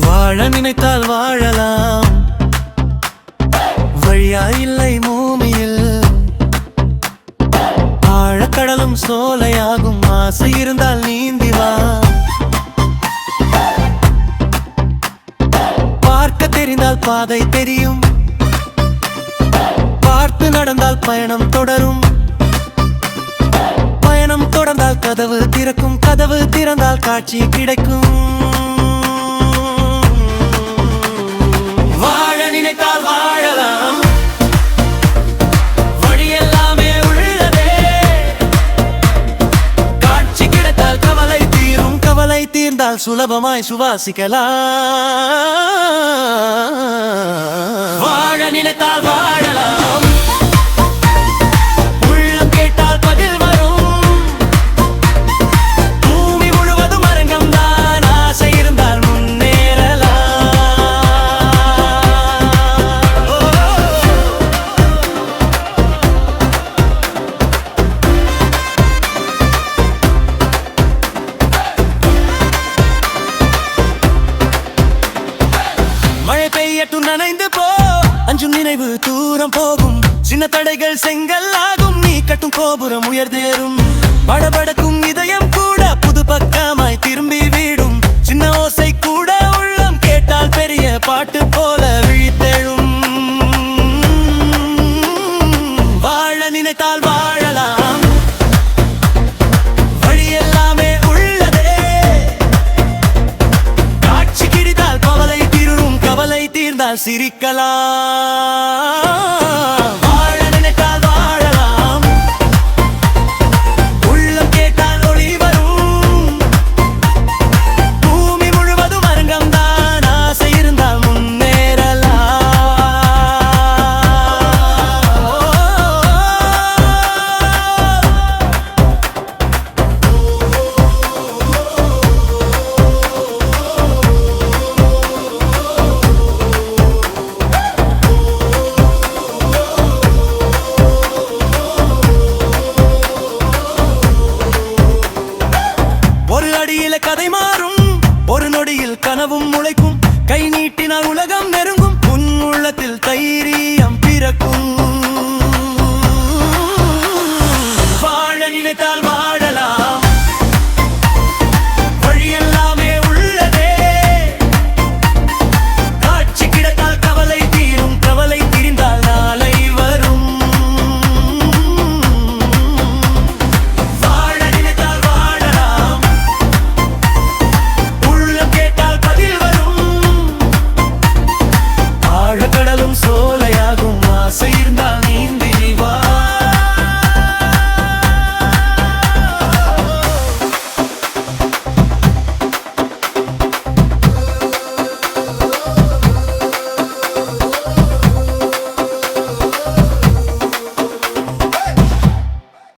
வாழ நினைத்தால் வாழலாம். வழியா இல்லை கடலும் சோலையாகும். ஆசை இருந்தால் நீந்தி வா. பார்க்க தெரிந்தால் பாதை தெரியும். பார்த்து நடந்தால் பயணம் தொடரும். பயணம் தொடர்ந்தால் கதவு திறக்கும். கதவு திறந்தால் காட்சி கிடைக்கும். கவலை சுலபமாய் சுவாசிக்கலாம். வாழ நினைத்தால் வாழ மழை நனைந்து போ. அஞ்சு நினைவு தூரம் போகும். சின்ன தடைகள் செங்கல் ஆகும் நீ கட்டும் கோபுரம் உயர்ந்தேறும். படபடக்கும் இதயம் கூட புது பக்கமாய் திரும்பி வீடும். சின்ன ஓசை கூட உள்ளம் கேட்டால் பெரிய பாட்டு போல விழித்தெழும். வாழ நினைத்தால் வாழலாம் சிரிக்கலாம். மெல்ல கதை மாறும். ஒரு நொடியில் கனவும் முளைக்கும். கை நீட்டினால் உலகம் நெருங்கும். உன் உள்ளத்தில் தைரியம்